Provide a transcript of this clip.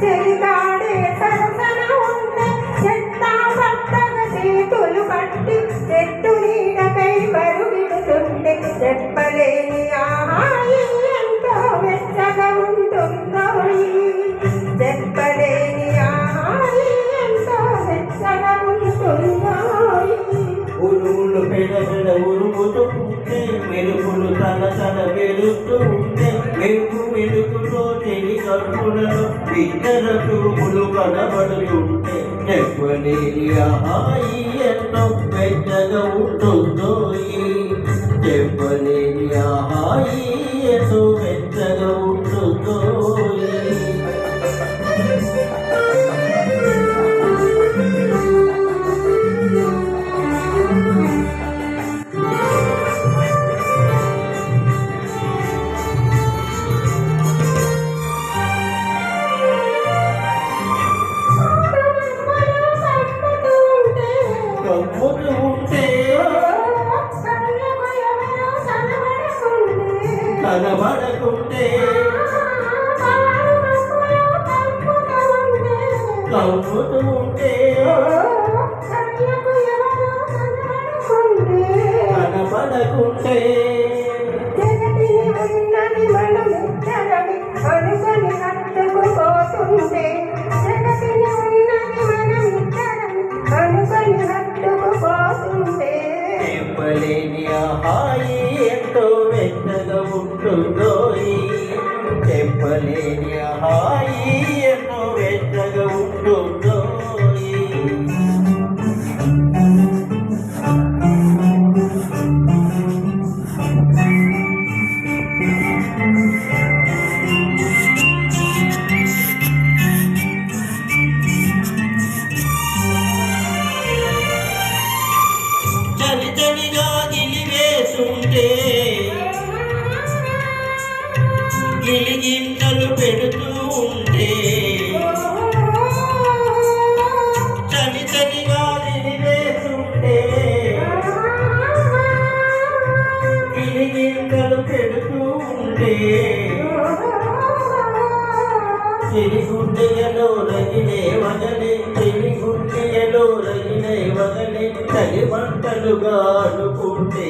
చెలికాడే సరసన ఉంటే చెత్త పట్టగా చేతులు పట్టి చెట్టు నీడకై పరుగిడుతుంటే చెప్పలేని ఉరుములు పెడ పెడ ఉరుముతూ ఉంటే మెరుపులు తల తల వెలుస్తూ ఉంటే మెరుపు మెరుపుతో తెలి కర్పులలో ఇద్దర చూపులు కనబడుతుంటే చెప్పలేని హాయి ఎంతో పెద్దగా ఉంటుందో ఈ కమ్ముతూ కనబడకుంటే కమ్ముతూ కనబడకుంటే గిలిగింతలు పెడుతూ ఉంటే చలి చలిగా గిలివేస్తుంటే గిలిగింతలు పెడుతూ ఉంటే చెలిగుండెయలో రగిలే వగలే చెలిగుండెయలో రగిలే వగలే చలి వంటలుగా అనుకుంటే